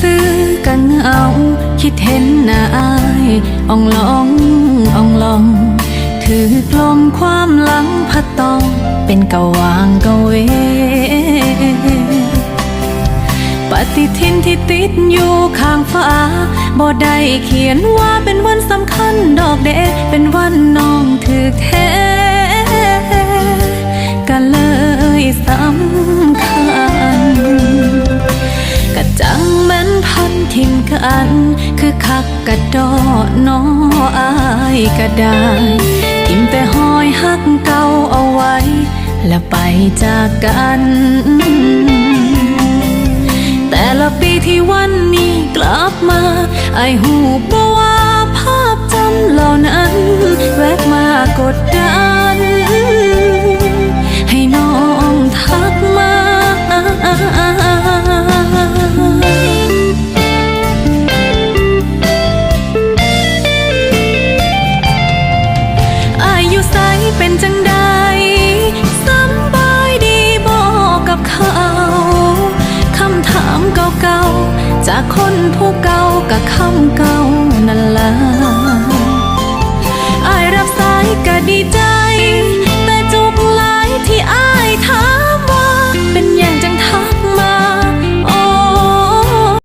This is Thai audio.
ซื่อกันเอา คิดเห็นหน้าอายอ่องลองอ่องลอง ถือกลมความหลังพัดตอง เป็นกะวางกะเว ปฏิทินที่ติดอยู่ข้างฟ้าบ่ได้เขียนว่าเป็นวันสำคัญดอกเดเป็นวันน้องถือแท้ อัน คือคักกะดอน้ออายก็ได้ทิมแต่หอยหักเก่าเอาไว้ และไปจากกัน แต่ละปีที่วันนี้กลับมา ไอหูบ่ว่าภาพจำหลอ เก่าจากคนผู้เก่ากับคำเก่านั่นละ